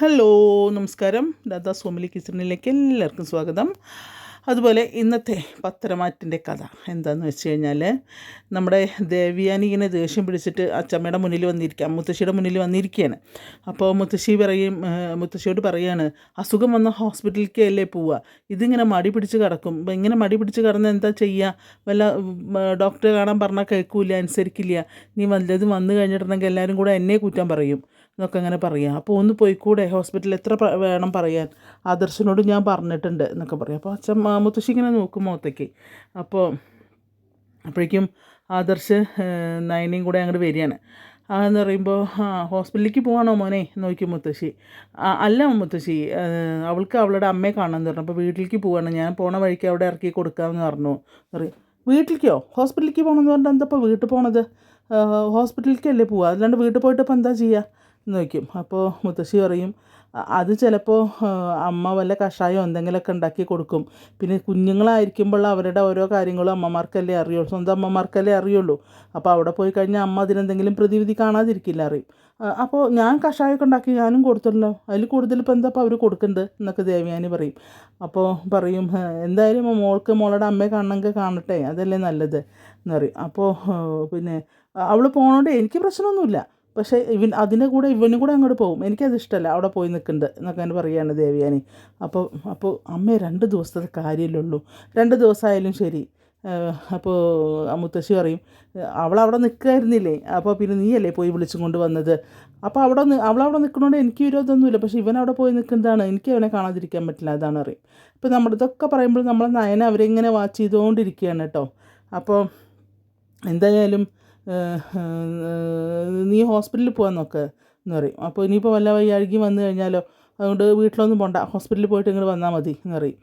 Hello നമസ്കാരം. ദാദാ സോമിലി കിച്ചണിലേക്ക് എല്ലാവർക്കും സ്വാഗതം. അതുപോലെ ഇന്നത്തെ പത്രമാറ്റിന്റെ കഥ എന്താണെന്ന് വെച്ച് കഴിഞ്ഞാൽ നമ്മുടെ ദേവിയാനി ഇങ്ങനെ ദേഷ്യം പിടിച്ചിട്ട് അച്ചമ്മയുടെ മുന്നിൽ വന്നിരിക്കുക മുത്തശ്ശിയുടെ മുന്നിൽ വന്നിരിക്കുകയാണ് അപ്പോൾ മുത്തശ്ശി പറയും മുത്തശ്ശിയോട് പറയാണ് അസുഖം വന്ന ഹോസ്പിറ്റലിലേക്ക് അല്ലേ പോവുക ഇതിങ്ങനെ മടി പിടിച്ച് കിടക്കും. അപ്പം ഇങ്ങനെ മടി പിടിച്ച് കിടന്ന് എന്താ ചെയ്യുക വല്ല ഡോക്ടറെ കാണാൻ പറഞ്ഞാൽ കേൾക്കൂല അനുസരിക്കില്ല. നീ വല്ലതും വന്നു കഴിഞ്ഞിട്ടുണ്ടെങ്കിൽ എല്ലാവരും കൂടെ എന്നെ കുറ്റം പറയും. എന്നൊക്കെ അങ്ങനെ പറയാം. അപ്പോൾ ഒന്ന് പോയിക്കൂടെ? ഹോസ്പിറ്റലിൽ എത്ര വേണം പറയാൻ? ആദർശനോട് ഞാൻ പറഞ്ഞിട്ടുണ്ട് എന്നൊക്കെ പറയും. അപ്പോൾ അച്ഛൻ മുത്തശ്ശി ഇങ്ങനെ നോക്കും മുഖത്തേക്ക്. അപ്പോൾ അപ്പോഴേക്കും ആദർശ് നയനയും കൂടെ അങ്ങോട്ട് വരികയാണ്. എന്ന് പറയുമ്പോൾ ആ ഹോസ്പിറ്റലിലേക്ക് പോവാണോ മോനെ? നോക്കി മുത്തശ്ശി. അല്ല മുത്തശ്ശി അവൾക്ക് അവളുടെ അമ്മയെ കാണാമെന്ന് പറഞ്ഞു. അപ്പോൾ വീട്ടിലേക്ക് പോവാണ്. ഞാൻ പോണ വഴിക്ക് അവിടെ ഇറക്കി കൊടുക്കാമെന്ന് പറഞ്ഞു. പറയും വീട്ടിലേക്കോ? ഹോസ്പിറ്റലിലേക്ക് പോകണമെന്ന് പറഞ്ഞാൽ എന്താ ഇപ്പോൾ വീട്ടിൽ പോണത്? ഹോസ്പിറ്റലിലേക്കല്ലേ പോവുക അല്ലാണ്ട് വീട്ടിൽ പോയിട്ട് ഇപ്പോൾ എന്താ ചെയ്യുക എന്ന് വയ്ക്കും. അപ്പോൾ മുത്തശ്ശി പറയും "അ- അത് ചിലപ്പോൾ അമ്മ വല്ല കഷായോ എന്തെങ്കിലുമൊക്കെ ഉണ്ടാക്കി കൊടുക്കും. പിന്നെ കുഞ്ഞുങ്ങളായിരിക്കുമ്പോൾ അവരുടെ ഓരോ കാര്യങ്ങളും അമ്മമാർക്കല്ലേ അറിയുള്ളൂ. സ്വന്തം അമ്മമാർക്കല്ലേ അറിയുള്ളൂ. അപ്പോൾ അവിടെ പോയി കഴിഞ്ഞാൽ അമ്മ അതിനെന്തെങ്കിലും പ്രതിവിധി കാണാതിരിക്കില്ല അറിയും "അ- അപ്പോൾ ഞാൻ കഷായമൊക്കെ ഉണ്ടാക്കി ഞാനും കൊടുത്തല്ലോ അതിൽ കൂടുതൽ ഇപ്പോൾ എന്താ ഇപ്പോൾ അവർ കൊടുക്കുന്നത് എന്നൊക്കെ ദേവയാനി പറയും. അപ്പോൾ പറയും "ഹ, എന്തായാലും മോൾക്ക് മോളുടെ അമ്മയെ കാണണമെങ്കിൽ കാണട്ടെ. അതല്ലേ നല്ലത്. എന്ന് പറയും. അപ്പോൾ പിന്നെ അവൾ പോകണോണ്ട് എനിക്ക് പ്രശ്നമൊന്നുമില്ല പക്ഷേ ഇവൻ അതിന്റെ കൂടെ ഇവനും കൂടെ അങ്ങോട്ട് പോകും. എനിക്കത് ഇഷ്ടമല്ല അവിടെ പോയി നിൽക്കുന്നുണ്ട് എന്നൊക്കെ അങ്ങനെ പറയുകയാണ് ദേവിയാനി. അപ്പോൾ അപ്പോൾ അമ്മ രണ്ട് ദിവസത്തെ കാര്യമില്ലുള്ളൂ രണ്ട് ദിവസമായാലും ശരി. അപ്പോൾ മുത്തശ്ശി പറയും അവൾ അവിടെ നിൽക്കുമായിരുന്നില്ലേ അപ്പോൾ പിന്നെ നീയല്ലേ പോയി വിളിച്ചും കൊണ്ട് വന്നത്? അപ്പോൾ അവിടെ അവൾ അവിടെ നിൽക്കണോണ്ട് എനിക്ക് വിരോധമൊന്നുമില്ല. പക്ഷേ ഇവൻ അവിടെ പോയി നിൽക്കുന്നതാണ്. എനിക്ക് അവനെ കാണാതിരിക്കാൻ പറ്റില്ല അതാണ് അറിയും ഇപ്പോൾ നമ്മുടെ ഇതൊക്കെ പറയുമ്പോൾ നമ്മളെ നയന അവരെങ്ങനെ വാച്ച് ചെയ്തുകൊണ്ടിരിക്കുകയാണ് കേട്ടോ. അപ്പോൾ എന്തായാലും നീ ഹോസ്പിറ്റലിൽ പോകാൻ നോക്ക് എന്ന് പറയും. അപ്പോൾ ഇനിയിപ്പോൾ വല്ല വയ്യാഴികയും വന്നു കഴിഞ്ഞാലോ അതുകൊണ്ട് വീട്ടിലൊന്നും പോണ്ട ഹോസ്പിറ്റലിൽ പോയിട്ട് ഇങ്ങോട്ട് വന്നാൽ മതി എന്ന് പറയും.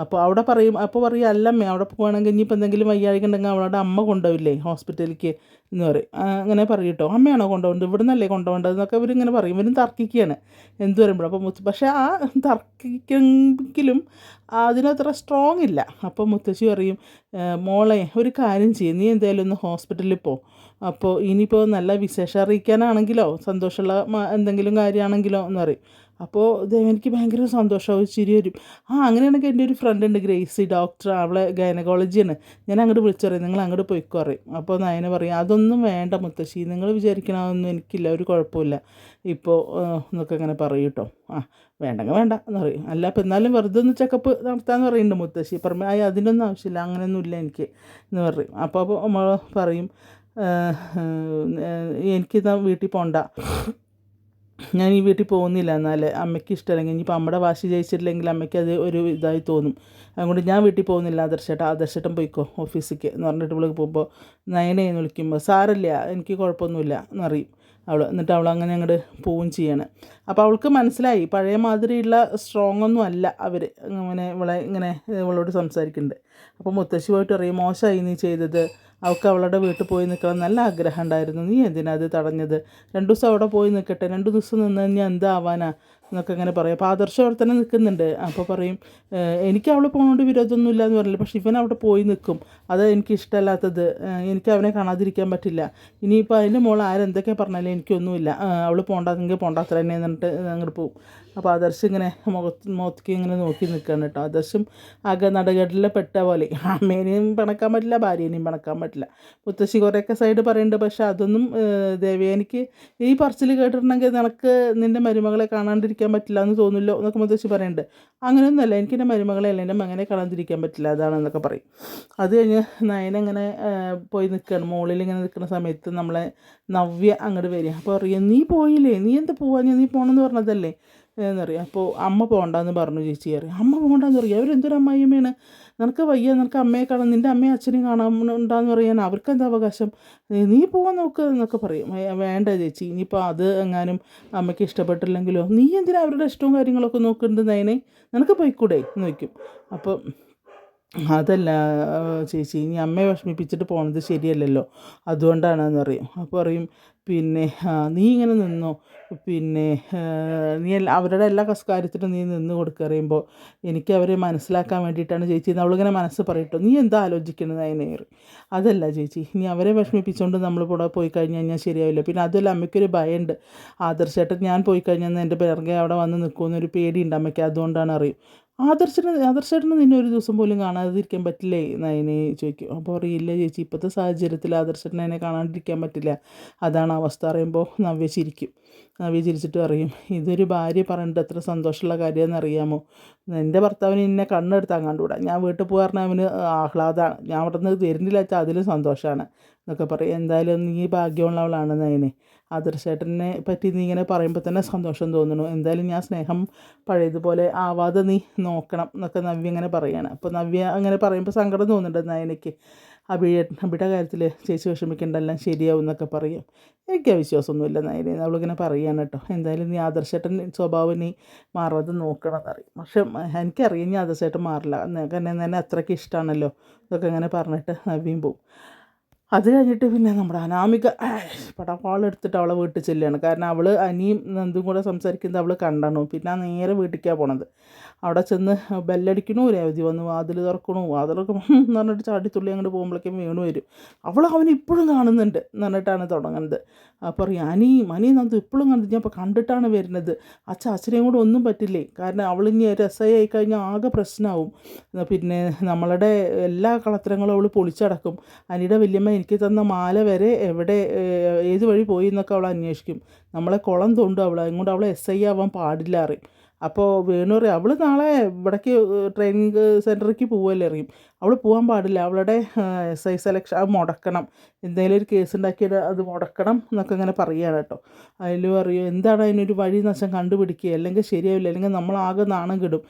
അപ്പോൾ അവിടെ പറയും അപ്പോൾ പറയും അല്ലമ്മേ അവിടെ പോകുകയാണെങ്കിൽ ഇനിയിപ്പോൾ എന്തെങ്കിലും വയ്യാഴിക ഉണ്ടെങ്കിൽ അവളുടെ അമ്മ കൊണ്ടുപോയില്ലേ ഹോസ്പിറ്റലിലേക്ക്? എന്ന് പറയും. അങ്ങനെ പറയും കേട്ടോ. അമ്മയാണോ കൊണ്ടുപോകേണ്ടത് ഇവിടെ നിന്നല്ലേ കൊണ്ടുപോകേണ്ടത്? എന്നൊക്കെ ഇവരിങ്ങനെ പറയും. ഇവരും തർക്കിക്കുകയാണ് എന്ത് വരുമ്പോഴും അപ്പോൾ മുത്ത് പക്ഷേ ആ തർക്കിക്കെങ്കിലും അതിനത്ര സ്ട്രോങ് ഇല്ല. അപ്പോൾ മുത്തശ്ശി പറയും "ഏ, മോളെ ഒരു കാര്യം ചെയ്യും. നീ എന്തായാലും ഒന്ന് ഹോസ്പിറ്റലിൽ പോ. അപ്പോൾ ഇനിയിപ്പോൾ നല്ല വിശേഷം അറിയിക്കാനാണെങ്കിലോ സന്തോഷമുള്ള എന്തെങ്കിലും കാര്യമാണെങ്കിലോ എന്ന് പറയും. അപ്പോൾ എനിക്ക് ഭയങ്കര സന്തോഷമാവും ചിരി വരും ആ അങ്ങനെയാണെങ്കിൽ എന്റെ ഒരു ഫ്രണ്ട് ഉണ്ട് ഗ്രേസി ഡോക്ടർ അവളെ ഗൈനക്കോളജിയാണ് ഞാൻ അങ്ങോട്ട് വിളിച്ചു പറയും നിങ്ങൾ അങ്ങോട്ട് പോയിക്കോ പറയും. അപ്പോൾ നയന പറയും അതൊന്നും വേണ്ട മുത്തശ്ശി നിങ്ങൾ വിചാരിക്കണമെന്നൊന്നും എനിക്കില്ല ഒരു കുഴപ്പമില്ല ഇപ്പോൾ എന്നൊക്കെ അങ്ങനെ പറയും കേട്ടോ. ആ വേണ്ടെങ്കിൽ വേണ്ട എന്ന് പറയും. അല്ല അപ്പം എന്നാലും വെറുതെ ഒന്ന് ചെക്കപ്പ് നടത്താമെന്ന് പറയുന്നുണ്ട് മുത്തശ്ശി. പറഞ്ഞു അതിനൊന്നും ആവശ്യമില്ല അങ്ങനെയൊന്നും ഇല്ല എനിക്ക് എന്ന് പറയും. അപ്പോൾ അപ്പോൾ നമ്മൾ പറയും എനിക്കിതാ വീട്ടിൽ പോണ്ട. ഞാൻ ഈ വീട്ടിൽ പോകുന്നില്ല എന്നാൽ അമ്മയ്ക്ക് ഇഷ്ടമല്ലെങ്കിൽ ഇനിയിപ്പോൾ അമ്മയുടെ വാശി ജയിച്ചിട്ടില്ലെങ്കിൽ അമ്മയ്ക്ക് അത് ഒരു ഇതായി തോന്നും. അതുകൊണ്ട് ഞാൻ വീട്ടിൽ പോകുന്നില്ല ആദർശേട്ടാ. ആദർശേട്ടൻ പോയിക്കോ ഓഫീസിലേക്ക് എന്ന് പറഞ്ഞിട്ട് ഇവിടെ പോകുമ്പോൾ നയനയെന്ന് വിളിക്കുമ്പോൾ സാരല്ല എനിക്ക് കുഴപ്പമൊന്നുമില്ല എന്നറിയും അവൾ എന്നിട്ട് അവൾ അങ്ങനെ അങ്ങോട്ട് പോവുകയും ചെയ്യാണ്. അപ്പോൾ അവൾക്ക് മനസ്സിലായി പഴയ മാതിരിയുള്ള സ്ട്രോങ് ഒന്നും അല്ല അവർ ഇങ്ങനെ ഇവളെ ഇങ്ങനെ ഇവളോട് സംസാരിക്കുന്നുണ്ട് അപ്പോൾ മുത്തശ്ശി പോയിട്ട് അറിയും മോശമായി നീ ചെയ്തത് അവൾക്ക് അവളുടെ വീട്ടിൽ പോയി നിൽക്കണം നല്ല ആഗ്രഹം ഉണ്ടായിരുന്നു. നീ എന്തിനാ അത് തടഞ്ഞത്? രണ്ടു ദിവസം അവിടെ പോയി നിൽക്കട്ടെ. രണ്ടു ദിവസം നിന്ന് കഴിഞ്ഞാൽ എന്താവാനാ എന്നൊക്കെ അങ്ങനെ പറയും. അപ്പോൾ ആദർശം അവിടെ തന്നെ നിൽക്കുന്നുണ്ട്. അപ്പോൾ പറയും എനിക്ക് അവൾ പോകുന്നതുകൊണ്ട് വിരോധമൊന്നുമില്ല എന്ന് പറയില്ല പക്ഷേ ഇവൻ അവിടെ പോയി നിൽക്കും. അത് എനിക്ക് ഇഷ്ടമല്ലാത്തത്. എനിക്ക് അവനെ കാണാതിരിക്കാൻ പറ്റില്ല. ഇനിയിപ്പോൾ അതിന്റെ മോൾ ആരെന്തൊക്കെ പറഞ്ഞാലും എനിക്കൊന്നുമില്ല. അവൾ പോകണ്ടെങ്കിൽ പോകണ്ടാത്ര തന്നെ എന്നിട്ട് അങ്ങോട്ട് പോകും അപ്പോൾ ആദർശം ഇങ്ങനെ മുഖത്ത് മുഖത്തേക്ക് ഇങ്ങനെ നോക്കി നിൽക്കുകയാണ് കേട്ടോ. ആദർശം ആകെ നടുകടലിൽ പെട്ട പോലെ. അമ്മേനെയും പിണക്കാൻ പറ്റില്ല ഭാര്യേനെയും പിണക്കാൻ പറ്റില്ല. മുത്തശ്ശി കുറേയൊക്കെ സൈഡ് പറയുന്നുണ്ട് പക്ഷെ അതൊന്നും ഏഹ്, ദേവയാനിക്ക് ഈ പറച്ചിൽ കേട്ടിട്ടുണ്ടെങ്കിൽ നിനക്ക് നിന്റെ മരുമകളെ കാണാണ്ടിരിക്കാൻ പറ്റില്ല എന്ന് തോന്നില്ലോ എന്നൊക്കെ മുത്തശ്ശി പറയുന്നുണ്ട് അങ്ങനെയൊന്നുമല്ല എനിക്ക് എന്റെ മരുമകളെ അല്ല എന്റെ മകനെ കാണാതിരിക്കാൻ പറ്റില്ല അതാണെന്നൊക്കെ പറയും. അത് കഴിഞ്ഞ് നയനങ്ങനെ പോയി നിൽക്കുകയാണ് മുകളിൽ ഇങ്ങനെ നിൽക്കുന്ന സമയത്ത് നമ്മളെ നവ്യ അങ്ങോട്ട് വരിക. അപ്പോൾ അറിയാം നീ പോയില്ലേ? നീ എന്താ പോവാ നീ പോകണമെന്ന് പറഞ്ഞതല്ലേ? എന്നറിയാം അപ്പോൾ അമ്മ പോകണ്ടെന്ന് പറഞ്ഞു ചേച്ചി അറിയാം അമ്മ പോകണ്ടെന്ന് പറയും. അവരെന്തൊരു അമ്മായിയമ്മയാണ്? നിനക്ക് വയ്യ നിനക്ക് അമ്മയെ കാണാൻ നിന്റെ അമ്മയും അച്ഛനെയും കാണാൻ ഉണ്ടാന്ന് പറയാൻ അവർക്ക് എന്താ അവകാശം? നീ പോകാൻ നോക്ക് എന്നൊക്കെ പറയും. "ഏ, വേണ്ട ചേച്ചി ഇനിയിപ്പോൾ അത് എങ്ങാനും അമ്മയ്ക്ക് ഇഷ്ടപ്പെട്ടില്ലെങ്കിലോ? നീ എന്തിനാ അവരുടെ ഇഷ്ടവും കാര്യങ്ങളൊക്കെ നോക്കുന്നുണ്ട് നയനെ? നിനക്ക് പോയിക്കൂടെ? എന്ന് വയ്ക്കും അപ്പോൾ അതല്ല ചേച്ചി ഇനി അമ്മയെ വിഷമിപ്പിച്ചിട്ട് പോണത് ശരിയല്ലല്ലോ. അതുകൊണ്ടാണെന്ന് പറയും. അപ്പോൾ പറയും പിന്നെ നീ ഇങ്ങനെ നിന്നോ? പിന്നെ നീ എല്ലാ അവരുടെ എല്ലാ കാര്യത്തിനും നീ നിന്ന് കൊടുക്കുക അറിയുമ്പോൾ എനിക്ക് അവരെ മനസ്സിലാക്കാൻ വേണ്ടിയിട്ടാണ് ചേച്ചി അവളിങ്ങനെ മനസ്സ് പറയട്ടോ. നീ എന്താ ആലോചിക്കുന്നത് അതിനേറി അതല്ല ചേച്ചി ഇനി അവരെ വിഷമിപ്പിച്ചുകൊണ്ട് നമ്മൾ കൂടെ പോയി കഴിഞ്ഞ് കഴിഞ്ഞാൽ ശരിയാവില്ല. പിന്നെ അതുമല്ല അമ്മയ്ക്കൊരു ഭയമുണ്ട് ആദർശേട്ടൻ ഞാൻ പോയി കഴിഞ്ഞാൽ എന്റെ പിറകെ അവിടെ വന്ന് നിൽക്കുമെന്നൊരു പേടിയുണ്ട് അമ്മയ്ക്ക്. അതുകൊണ്ടാണ് അറിയും. ആദർശന് ആദർശേട്ടന് നിന്നെ ഒരു ദിവസം പോലും കാണാതിരിക്കാൻ പറ്റില്ലേ? നയനെ ചോദിക്കും. അപ്പോൾ അറിയില്ല ചേച്ചി ഇപ്പോഴത്തെ സാഹചര്യത്തിൽ ആദർശേട്ടനെ എന്നെ കാണാണ്ടിരിക്കാൻ പറ്റില്ല. അതാണ് അവസ്ഥ അറിയുമ്പോൾ നവ്യ ചിരിക്കും. നവ്യ ചിരിച്ചിട്ട് പറയും ഇതൊരു ഭാര്യ പറഞ്ഞിട്ട് എത്ര സന്തോഷമുള്ള കാര്യമെന്ന് അറിയാമോ? എന്റെ ഭർത്താവിന് എന്നെ കണ്ണെടുത്താൽ കണ്ടുകൂടാ ഞാൻ വീട്ടിൽ പോകാറിന് അവന് ആഹ്ലാദമാണ്. ഞാൻ അവിടെ നിന്ന് തരുന്നില്ല വെച്ചാൽ അതിലും സന്തോഷമാണ്. എന്നൊക്കെ പറയും. എന്തായാലും നീ ഭാഗ്യമുള്ളവളാണ് നയനെ. ആദർശേട്ടനെ പറ്റി നീ ഇങ്ങനെ പറയുമ്പോൾ തന്നെ സന്തോഷം തോന്നുന്നു. എന്തായാലും ഞാൻ സ്നേഹം പഴയതുപോലെ ആവാതെ നീ നോക്കണം എന്നൊക്കെ നവ്യ ഇങ്ങനെ പറയാണ്. അപ്പോൾ നവ്യ അങ്ങനെ പറയുമ്പോൾ സങ്കടം തോന്നുന്നുണ്ട് നയനയ്ക്ക് അഭിയേട്ടൻ അഭിയുടെ കാര്യത്തിൽ ചേച്ചി വിഷമിക്കേണ്ട എല്ലാം ശരിയാവും എന്നൊക്കെ പറയും. എനിക്ക് അവിശ്വാസമൊന്നുമില്ല വിശ്വാസമൊന്നുമില്ല നയനെ അവളിങ്ങനെ പറയാണ് കേട്ടോ. എന്തായാലും നീ ആദർശേട്ടൻ സ്വഭാവം നീ മാറാതെ നോക്കണം എന്നറിയും. പക്ഷെ എനിക്കറിയാം നീ ആദർശേട്ടൻ മാറില്ല. എന്നെ തന്നെ അത്രയ്ക്ക് ഇഷ്ടമാണല്ലോ ഇതൊക്കെ അങ്ങനെ പറഞ്ഞിട്ട് നവ്യം പോവും. അത് കഴിഞ്ഞിട്ട് പിന്നെ നമ്മുടെ അനാമിക പടപ്പാളെടുത്തിട്ട് അവളെ വീട്ടിൽ ചെല്ലുകയാണ്. കാരണം അവൾ അനിയും നന്ദും കൂടെ സംസാരിക്കുന്നത് അവൾ കണ്ടണു. പിന്നെ നേരെ വീട്ടിലേക്കാണ് പോണത്. അവിടെ ചെന്ന് ബെല്ലടിക്കണു രേവതി വന്ന് വാതിൽ തുറക്കണു. വാതിലൊക്കെ എന്ന് പറഞ്ഞിട്ട് ചാടിത്തുള്ളി അങ്ങോട്ട് പോകുമ്പോഴേക്കും വീണു വരും. അവൾ അവൻ ഇപ്പോഴും കാണുന്നുണ്ട് എന്ന് പറഞ്ഞിട്ടാണ് തുടങ്ങുന്നത്. അപ്പോൾ പറയും അനിയും അനിയും നന്ദു ഇപ്പോഴും കണ്ടു ഞാൻ കണ്ടിട്ടാണ് വരുന്നത്. അച്ഛ അച്ഛനെയും കൂടെ ഒന്നും പറ്റില്ലേ? കാരണം അവൾ ഇനി ഒരു എസ് ഐ ആയി കഴിഞ്ഞാൽ ആകെ പ്രശ്നമാവും. പിന്നെ നമ്മളുടെ എല്ലാ കളത്തരങ്ങളും അവൾ പൊളിച്ചടക്കും. അനിയുടെ വല്യമ്മ എനിക്ക് തന്ന മാല വരെ എവിടെ ഏത് വഴി പോയി എന്നൊക്കെ അവൾ അന്വേഷിക്കും. നമ്മളെ കുളം തോണ്ടും അവൾ അതുകൊണ്ട് അവൾ എസ് ഐ ആവാൻ പാടില്ല അറിയും അപ്പോൾ വേണു പറയും അവൾ നാളെ ഇവിടേക്ക് ട്രെയിനിങ് സെന്ററിലേക്ക് പോവുമല്ലേ അറിയും അവൾ പോകാൻ പാടില്ല. അവളുടെ എസ് ഐ സെലക്ഷൻ അത് മുടക്കണം. എന്തെങ്കിലും ഒരു കേസ് ഉണ്ടാക്കിയത് അത് മുടക്കണം എന്നൊക്കെ ഇങ്ങനെ പറയുകയാണ് കേട്ടോ. അതിൽ പറയും എന്താണ് അതിനൊരു വഴി നശം കണ്ടുപിടിക്കുക? അല്ലെങ്കിൽ ശരിയാവില്ല. അല്ലെങ്കിൽ നമ്മളാകെ നാണം കിടും.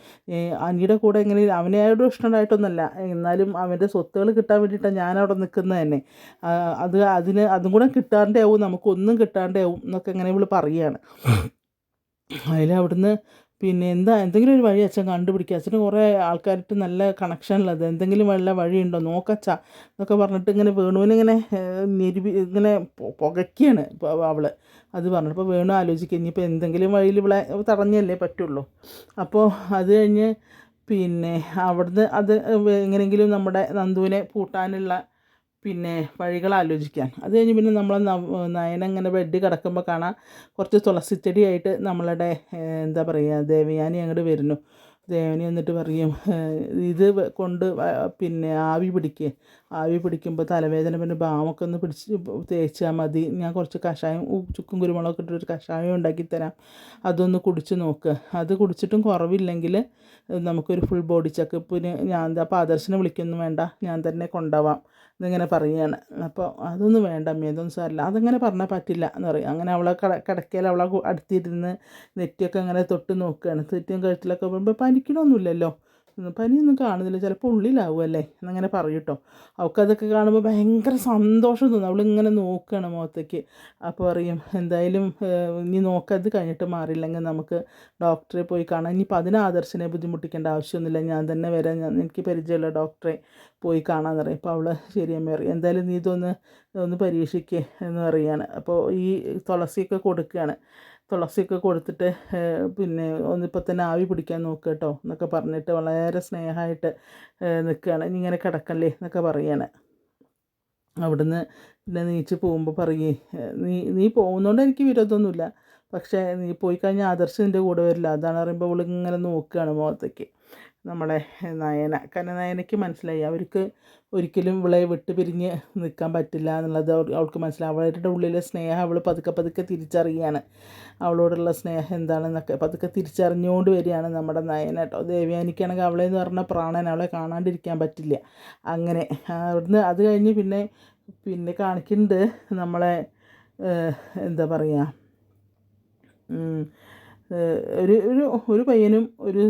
അനിയുടെ കൂടെ എങ്ങനെ അവനോട് ഇഷ്ടമായിട്ടൊന്നുമല്ല എന്നാലും അവന്റെ സ്വത്തുകൾ കിട്ടാൻ വേണ്ടിയിട്ടാണ് ഞാനവിടെ നിൽക്കുന്നത് തന്നെ. അത് അതിന് അതും കൂടെ കിട്ടാണ്ടേ ആവും. നമുക്കൊന്നും കിട്ടാണ്ടേ ആവും. എന്നൊക്കെ ഇങ്ങനെ ഇവൾ പറയുകയാണ് അതിൽ അവിടുന്ന് പിന്നെ എന്താ എന്തെങ്കിലും ഒരു വഴി അച്ഛൻ കണ്ടുപിടിക്കുക അച്ഛന് കുറേ ആൾക്കാരായിട്ട് നല്ല കണക്ഷനുള്ളത് എന്തെങ്കിലും വല്ല വഴിയുണ്ടോ? നോക്കച്ച എന്നൊക്കെ പറഞ്ഞിട്ട് ഇങ്ങനെ വേണുവിനിങ്ങനെ ഞെരുവി ഇങ്ങനെ പുകയ്ക്കുകയാണ് അവൾ അത് പറഞ്ഞിട്ട് ഇപ്പോൾ വേണു ആലോചിക്കുക ഇനിയിപ്പോൾ എന്തെങ്കിലും വഴിയിൽ ഇവിടെ തടഞ്ഞല്ലേ പറ്റുള്ളൂ. അപ്പോൾ അത് കഴിഞ്ഞ് പിന്നെ അവിടുന്ന് അത് എങ്ങനെയെങ്കിലും നമ്മുടെ നന്ദുവിനെ പൂട്ടാനുള്ള പിന്നെ വഴികൾ ആലോചിക്കാൻ. അത് കഴിഞ്ഞ് പിന്നെ നമ്മൾ നയന ഇങ്ങനെ ബെഡ് കിടക്കുമ്പോൾ കാണാം. കുറച്ച് തുളസിച്ചെടിയായിട്ട് നമ്മളുടെ എന്താ പറയുക ദേവയാനി അങ്ങോട്ട് വരുന്നു. ദേവനി എന്നിട്ട് പറയും ഇത് കൊണ്ട് പിന്നെ ആവി പിടിക്കുക ആവി പിടിക്കുമ്പോൾ തലവേദന പിന്നെ ബാമൊക്കെ ഒന്ന് പിടിച്ച് തേച്ചാൽ മതി. ഞാൻ കുറച്ച് കഷായം ചുക്കും കുരുമുളകൊക്കെ ഇട്ടൊരു കഷായം ഉണ്ടാക്കി തരാം. അതൊന്ന് കുടിച്ച് നോക്ക്. അത് കുടിച്ചിട്ടും കുറവില്ലെങ്കിൽ നമുക്കൊരു ഫുൾ ബോഡി ചെക്കപ്പിന് ഞാൻ അപ്പോൾ ആദർശനെ വിളിക്കൊന്നും വേണ്ട. ഞാൻ തന്നെ കൊണ്ടുപോവാം. എന്നിങ്ങനെ പറയുകയാണ് അപ്പോൾ അതൊന്നും വേണ്ട അമ്മ അതൊന്നും സാറില്ല അതങ്ങനെ പറഞ്ഞാൽ പറ്റില്ല എന്ന് പറയും. അങ്ങനെ അവളെ കട കിടക്കയിൽ അവളെ അടുത്തിരുന്ന് നെറ്റിയൊക്കെ അങ്ങനെ തൊട്ട് നോക്കുകയാണ് തെറ്റും കഴുത്തിലൊക്കെ പോകുമ്പോൾ പനിക്കണമൊന്നുമില്ലല്ലോ പനിയൊന്നും കാണുന്നില്ല. ചിലപ്പോൾ ഉള്ളിലാവും അല്ലേ എന്നങ്ങനെ പറയും കേട്ടോ അവൾക്കതൊക്കെ കാണുമ്പോൾ ഭയങ്കര സന്തോഷം തോന്നും. അവളിങ്ങനെ നോക്കുകയാണ് മുഖത്തേക്ക്. അപ്പോൾ പറയും എന്തായാലും ഇനി നോക്കത് കഴിഞ്ഞിട്ട് മാറിയില്ലെങ്കിൽ നമുക്ക് ഡോക്ടറെ പോയി കാണാം. ഇനിയിപ്പോൾ അതിന് ആദർശനെ ബുദ്ധിമുട്ടിക്കേണ്ട ആവശ്യമൊന്നുമില്ല. ഞാൻ തന്നെ വരാം. ഞാൻ എനിക്ക് പരിചയമുള്ള ഡോക്ടറെ പോയി കാണാമെന്ന് പറയും. അപ്പോൾ അവൾ ശരിയമ്മ പറയും. എന്തായാലും നീ ഇതൊന്ന് ഒന്ന് പരീക്ഷിക്കേ എന്ന് പറയുകയാണ് അപ്പോൾ ഈ തുളസിയൊക്കെ കൊടുക്കുകയാണ്. തുളസിയൊക്കെ കൊടുത്തിട്ട് പിന്നെ ഒന്നിപ്പോൾ തന്നെ ആവി പിടിക്കാൻ നോക്കുക കേട്ടോ എന്നൊക്കെ പറഞ്ഞിട്ട് വളരെ സ്നേഹമായിട്ട് നിൽക്കുകയാണ്. ഇനി ഇങ്ങനെ കിടക്കല്ലേ എന്നൊക്കെ പറയുകയാണ് അവിടുന്ന് പിന്നെ നീച്ച് പോകുമ്പോൾ പറയേ നീ നീ പോകുന്നതുകൊണ്ട് എനിക്ക് വിരോധമൊന്നുമില്ല. പക്ഷേ നീ പോയി കഴിഞ്ഞാൽ ആദർശ് നിന്റെ കൂടെ വരില്ല. അതാണ് പറയുമ്പോൾ ഇങ്ങനെ നോക്കുകയാണ് മുഖത്തേക്ക്. നമ്മളെ നയന കാരണം നയനയ്ക്ക് മനസ്സിലായി. അവർക്ക് ഒരിക്കലും ഇവളെ വിട്ട് പിരിഞ്ഞ് നിൽക്കാൻ പറ്റില്ല എന്നുള്ളത് അവൾക്ക് മനസ്സിലായി. അവളുടെ ഉള്ളിലെ സ്നേഹം അവൾ പതുക്കെ പതുക്കെ തിരിച്ചറിയുകയാണ് അവളോടുള്ള സ്നേഹം എന്താണെന്നൊക്കെ പതുക്കെ തിരിച്ചറിഞ്ഞുകൊണ്ട് വരികയാണ് നമ്മുടെ നയന കേട്ടോ. ദേവ്യാനിക്കാണെങ്കിൽ അവളെ എന്ന് പറഞ്ഞ പ്രാണൻ അവളെ കാണാണ്ടിരിക്കാൻ പറ്റില്ല. അങ്ങനെ അവിടുന്ന് അത് കഴിഞ്ഞ് പിന്നെ പിന്നെ കാണിക്കുന്നുണ്ട് നമ്മളെ എന്താ പറയുക ഒരു ഒരു ഒരു പയ്യനും ഒരു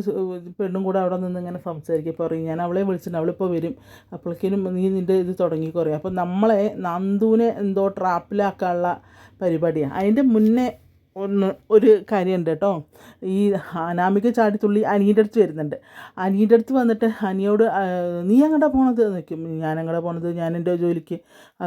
പെണ്ണും കൂടെ അവിടെ നിന്ന് ഇങ്ങനെ സംസാരിക്കുക പറയും ഞാൻ അവളെ വിളിച്ചിട്ടുണ്ട് അവളിപ്പോൾ വരും. അപ്പോഴേക്കിനും നീ നിന്റെ ഇത് തുടങ്ങി പറയും അപ്പോൾ നമ്മളെ നന്ദുവിനെ എന്തോ ട്രാപ്പിലാക്കാനുള്ള പരിപാടിയാണ് അതിന്റെ മുന്നേ ഒന്ന് ഒരു കാര്യമുണ്ട് കേട്ടോ. ഈ അനാമിക ചാടിത്തുള്ളി അനിയുടെ അടുത്ത് വരുന്നുണ്ട്. അനിയുടെ അടുത്ത് വന്നിട്ട് അനിയോട് നീ അങ്ങോട്ടാ പോണത്? നിൽക്കും ഞാൻ അങ്ങോട്ട് പോണത്? ഞാൻ എന്റെ ജോലിക്ക്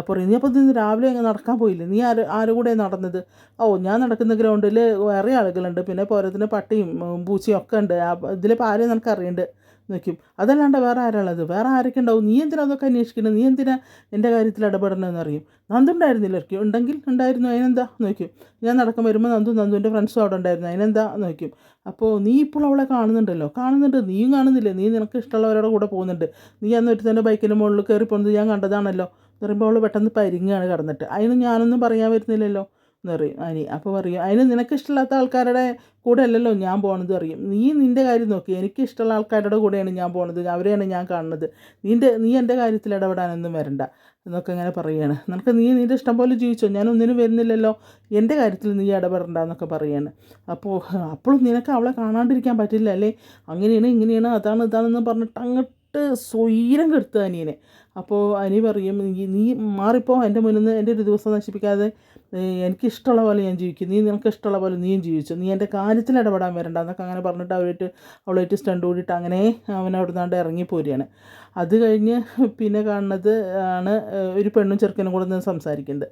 അപ്പോൾ നീ അപ്പോൾ ഇന്ന് രാവിലെ അങ്ങ് നടക്കാൻ പോയില്ലേ? നീ ആര് ആരും കൂടെ നടന്നത്? ഓ ഞാൻ നടക്കുന്ന ഗ്രൗണ്ടിൽ വേറെ ആളുകളുണ്ട്. പിന്നെ പോരത്തിന് പട്ടിയും പൂച്ചയും ഒക്കെ ഉണ്ട്. ഇതിലിപ്പോൾ ആരെയും നിനക്ക് അറിയുന്നുണ്ട് നിൽക്കും അതല്ലാണ്ട് വേറെ ആരാളത്? വേറെ ആരൊക്കെ ഉണ്ടാവും? നീ എന്തിനാ അതൊക്കെ അന്വേഷിക്കുന്നത് നീ എന്തിനാ എന്റെ കാര്യത്തിൽ ഇടപെടണമെന്ന് അറിയും? നന്ദുണ്ടായിരുന്നില്ല ഇറക്കി ഉണ്ടെങ്കിൽ ഉണ്ടായിരുന്നു. അതിനെന്താ? നോക്കും ഞാൻ നടക്കാൻ വരുമ്പോൾ നന്ദു നന്ദുവിന്റെ ഫ്രണ്ട്സും അവിടെ ഉണ്ടായിരുന്നു. അതിനെന്താ? നോക്കും അപ്പോൾ നീ ഇപ്പോൾ അവളെ കാണുന്നുണ്ടല്ലോ? കാണുന്നുണ്ട്. നീയും കാണുന്നില്ലേ? നീ നിനക്ക് ഇഷ്ടമുള്ളവരുടെ കൂടെ പോകുന്നുണ്ട്. നീ അന്ന് ഒരു തന്നെ ബൈക്കിന്റെ മുകളിൽ കയറി പോകുന്നത് ഞാൻ കണ്ടതാണല്ലോ. എന്ന് പറയുമ്പോൾ അവൾ പെട്ടെന്ന് പരിങ്ങാണ് കിടന്നിട്ട്. അതിന് ഞാനൊന്നും പറയാൻ വരുന്നില്ലല്ലോ. എന്ന് പറയും അനി അപ്പോൾ പറയും അതിന് നിനക്ക് ഇഷ്ടമില്ലാത്ത ആൾക്കാരുടെ കൂടെ അല്ലല്ലോ ഞാൻ പോണത് അറിയും നീ നിന്റെ കാര്യം നോക്കി. എനിക്ക് ഇഷ്ടമുള്ള ആൾക്കാരുടെ കൂടെയാണ് ഞാൻ പോകുന്നത് അവരെയാണ് ഞാൻ കാണുന്നത്. നിന്റെ നീ എന്റെ കാര്യത്തിൽ ഇടപെടാനൊന്നും വരണ്ട എന്നൊക്കെ ഇങ്ങനെ പറയുകയാണ് നിനക്ക് നീ നിന്റെ ഇഷ്ടം പോലെ ജീവിച്ചോ? ഞാനൊന്നിനും വരുന്നില്ലല്ലോ. എന്റെ കാര്യത്തിൽ നീ ഇടപെടണ്ട എന്നൊക്കെ പറയുകയാണ് അപ്പോൾ അപ്പോഴും നിനക്ക് അവളെ കാണാണ്ടിരിക്കാൻ പറ്റില്ല അല്ലേ? അങ്ങനെയാണ് ഇങ്ങനെയാണ് അതാണ് ഇതാണെന്ന് പറഞ്ഞിട്ട് അങ്ങോട്ട് സ്വൈരം കെടുത്തു അനിയനെ. അപ്പോൾ അനി പറയും "നീ- നീ മാറിപ്പോ. എന്റെ മുന്നിൽ നിന്ന് എന്റെ ഒരു ദിവസം നശിപ്പിക്കാതെ ഏഹ് എനിക്ക് ഇഷ്ടമുള്ള പോലെ ഞാൻ ജീവിക്കും. നീ നിനക്ക് ഇഷ്ടമുള്ള പോലെ നീയും ജീവിച്ചു? നീ എന്റെ കാര്യത്തിൽ ഇടപെടാൻ വരണ്ട. എന്നൊക്കെ അങ്ങനെ പറഞ്ഞിട്ട് അവരായിട്ട് അവളായിട്ട് സ്റ്റണ്ട് കൂടിയിട്ട് അങ്ങനെ അവൻ അവിടെ നിന്നാണ്ട് ഇറങ്ങി പോരുകയാണ്. അത് കഴിഞ്ഞ് പിന്നെ കാണുന്നത് ആണ് ഒരു പെണ്ണും ചെറുക്കനും കൂടെ നിന്ന് സംസാരിക്കുന്നത്.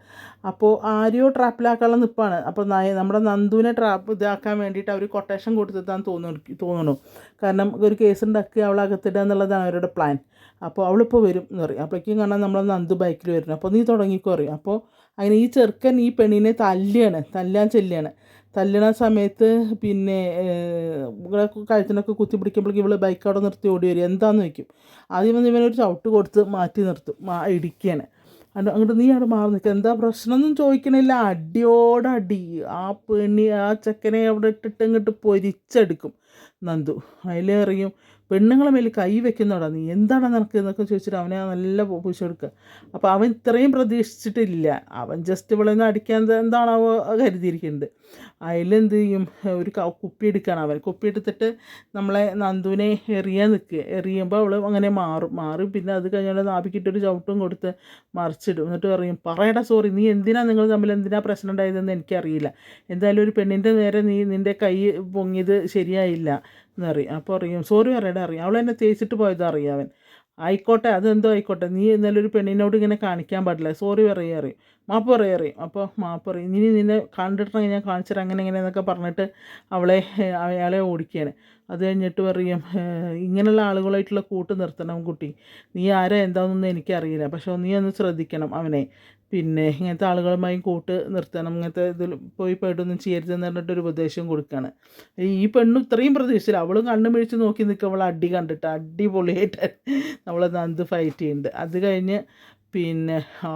അപ്പോൾ ആരെയോ ട്രാപ്പിലാക്കാനുള്ള നിപ്പാണ്. അപ്പോൾ നമ്മുടെ നന്ദുവിനെ ട്രാപ്പ് ഇതാക്കാൻ വേണ്ടിയിട്ട് അവർ കൊട്ടേഷൻ കൊടുത്തെത്താൻ തോന്നുന്നു തോന്നുന്നു. കാരണം ഒരു കേസ് ഉണ്ടാക്കി അവളെ അകത്തിടുക എന്നുള്ളതാണ് അവരുടെ പ്ലാൻ. അപ്പോൾ അവളിപ്പോൾ വരും എന്ന് പറയും. അപ്പോഴേക്കും കാണാൻ നമ്മൾ നന്ദു ബൈക്കിൽ വരുന്നു. അപ്പോൾ നീ തുടങ്ങിക്കോ അറിയും അപ്പോൾ അങ്ങനെ ഈ ചെറുക്കൻ ഈ പെണ്ണിനെ തല്ലുകയാണ് തല്ലാൻ ചെല്ലുകയാണ് തല്ലണ സമയത്ത് പിന്നെ ഇവിടെ കഴുത്തിനൊക്കെ കുത്തി പിടിക്കുമ്പോഴേക്കും ഇവൾ ബൈക്ക് അവിടെ നിർത്തി ഓടി വരും. എന്താന്ന് വയ്ക്കും ആദ്യം വന്ന് ഇവനൊരു ചവിട്ട് കൊടുത്ത് മാറ്റി നിർത്തും മാ ഇടിക്കുകയാണ് അങ്ങോട്ട് നീ അവിടെ മാറി നിൽക്കുക എന്താ പ്രശ്നമൊന്നും ചോദിക്കണില്ല. അടിയോടടി ആ പെണ്ണി ആ ചെക്കനെ അവിടെ ഇട്ടിട്ട് ഇങ്ങോട്ട് പൊരിച്ചെടുക്കും. നന്ദു അതിലേറിയും പെണ്ണുങ്ങളെ മേൽ കൈ വെക്കുന്നോടാ നീ? എന്താണ് നിനക്ക് എന്നൊക്കെ ചോദിച്ചിട്ട് അവനെ നല്ല പൂശി കൊടുക്കുക അപ്പോൾ അവൻ ഇത്രയും പ്രതീക്ഷിച്ചിട്ടില്ല. അവൻ ജസ്റ്റ് ഇവിടെ നിന്ന് അടിക്കാൻ എന്താണോ കരുതിയിരിക്കുന്നത് അതിലെന്ത് ചെയ്യും? ഒരു കുപ്പി എടുക്കുകയാണ് അവൻ. കുപ്പി എടുത്തിട്ട് നമ്മളെ നന്ദുവിനെ എറിയാൻ നിൽക്കുക എറിയുമ്പോൾ അവൾ അങ്ങനെ മാറും. മാറും പിന്നെ അത് കഴിഞ്ഞാൽ നാഭിക്കിട്ടൊരു ചവിട്ടും കൊടുത്ത് മറിച്ചിടും. എന്നിട്ട് പറയും പറയടാ സോറി നീ എന്തിനാ നിങ്ങൾ തമ്മിൽ എന്തിനാ പ്രശ്നം ഉണ്ടായതെന്ന് എനിക്കറിയില്ല. എന്തായാലും ഒരു പെണ്ണിന്റെ നേരെ നീ നിന്റെ കൈ പൊങ്ങിയത് ശരിയായില്ല. എന്നറിയും. അപ്പോൾ അറിയും. സോറി പറയുടെ അറിയാം. അവൾ എന്നെ തേച്ചിട്ട് പോയത് അറിയാം അവൻ. ആയിക്കോട്ടെ അതെന്തോ ആയിക്കോട്ടെ. നീ എന്നാലും ഒരു പെണ്ണിനോട് ഇങ്ങനെ കാണിക്കാൻ പാടില്ല. സോറി പറയുക അറിയും. മാപ്പ് പറയുക അറിയും. അപ്പോൾ മാപ്പ് പറയും. ഇനി നിന്നെ കണ്ടിട്ടുണ്ടെങ്കിൽ ഞാൻ കാണിച്ചിട്ട് അങ്ങനെ ഇങ്ങനെ എന്നൊക്കെ പറഞ്ഞിട്ട് അവളെ അയാളെ ഓടിക്കുകയാണ്. അത് കഴിഞ്ഞിട്ട് പറയും ഇങ്ങനെയുള്ള ആളുകളായിട്ടുള്ള കൂട്ട് നിർത്തണം കുട്ടി. നീ ആരാ എന്താണെന്നൊന്നും എനിക്കറിയില്ല. പക്ഷേ നീ ഒന്ന് ശ്രദ്ധിക്കണം അവനെ. പിന്നെ ഇങ്ങനത്തെ ആളുകളുമായി കൂട്ട് നിർത്തണം ഇങ്ങനത്തെ ഇതിൽ പോയി പെട്ടൊന്നും ചെയ്യരുതെന്ന് പറഞ്ഞിട്ട് ഒരു ഉപദേശം കൊടുക്കുകയാണ് ഈ പെണ്ണ് ഇത്രയും പ്രതീക്ഷിച്ചില്ല. അവൾ കണ്ണു മിഴിച്ച് നോക്കി നിൽക്കുക അവൾ അടി കണ്ടിട്ട് അടിപൊളിയായിട്ട് നമ്മളെ നന്ദ് ഫൈറ്റ് ചെയ്യുന്നുണ്ട്. അത് കഴിഞ്ഞ് പിന്നെ ആ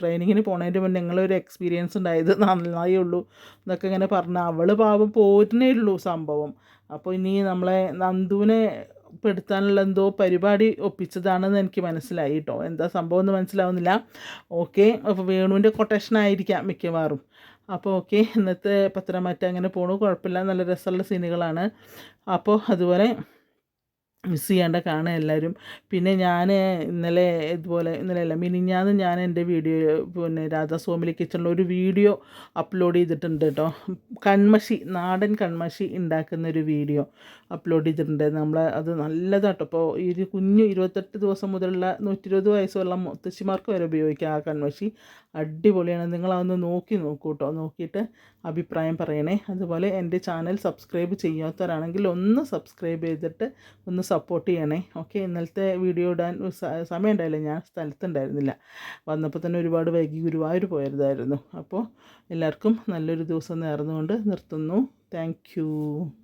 ട്രെയിനിങ്ങിന് പോണതിന്റെ മുന്നേ ഞങ്ങളൊരു എക്സ്പീരിയൻസ് ഉണ്ടായത് നന്നായേ ഉള്ളൂ എന്നൊക്കെ ഇങ്ങനെ പറഞ്ഞ. അവൾ പാവം പോരുന്നേ ഉള്ളൂ സംഭവം. അപ്പോൾ ഇനി നമ്മളെ നന്ദുവിനെ പെടുത്താനുള്ള എന്തോ പരിപാടി ഒപ്പിച്ചതാണെന്ന് എനിക്ക് മനസ്സിലായി കേട്ടോ എന്താ സംഭവം എന്ന് മനസ്സിലാവുന്നില്ല. ഓക്കെ അപ്പോൾ വേണുവിന്റെ കൊട്ടേഷൻ ആയിരിക്കാം മിക്കവാറും. അപ്പോൾ ഓക്കെ ഇന്നത്തെ പത്രമാറ്റം അങ്ങനെ പോണു. കുഴപ്പമില്ല നല്ല രസമുള്ള സീനുകളാണ്. അപ്പോൾ അതുപോലെ മിസ് ചെയ്യാണ്ട് കാണുക എല്ലാവരും. പിന്നെ ഞാൻ ഇന്നലെ ഇതുപോലെ ഇന്നലെ അല്ല മിനിഞ്ഞാന്ന് ഞാൻ എന്റെ വീഡിയോ പിന്നെ രാധാസ്വാമിലി കിച്ചണിൽ ഒരു വീഡിയോ അപ്ലോഡ് ചെയ്തിട്ടുണ്ട് കേട്ടോ കൺമഷി നാടൻ കൺമഷി ഉണ്ടാക്കുന്ന ഒരു വീഡിയോ. അപ്ലോഡ് ചെയ്തിട്ടുണ്ട്. നമ്മൾ അത് നല്ലതാട്ടോ. അപ്പോൾ ഈ കുഞ്ഞു ഇരുപത്തെട്ട് ദിവസം മുതലുള്ള നൂറ്റി ഇരുപത് വയസ്സുള്ള മുത്തശ്ശിമാർക്ക് വരെ ഉപയോഗിക്കാം ആ കൺവശി. അടിപൊളിയാണ്. നിങ്ങളതൊന്ന് നോക്കി നോക്കൂ കേട്ടോ നോക്കിയിട്ട് അഭിപ്രായം പറയണേ. അതുപോലെ എന്റെ ചാനൽ സബ്സ്ക്രൈബ് ചെയ്യാത്തവരാണെങ്കിൽ ഒന്ന് സബ്സ്ക്രൈബ് ചെയ്തിട്ട് ഒന്ന് സപ്പോർട്ട് ചെയ്യണേ. ഓക്കെ? ഇന്നലത്തെ വീഡിയോ ഇടാൻ സമയം ഉണ്ടായില്ല ഞാൻ സ്ഥലത്തുണ്ടായിരുന്നില്ല. വന്നപ്പോൾ തന്നെ ഒരുപാട് വൈകി ഗുരുവായൂർ പോയതായിരുന്നു അപ്പോൾ എല്ലാവർക്കും നല്ലൊരു ദിവസം നേർന്നുകൊണ്ട് നിർത്തുന്നു. താങ്ക്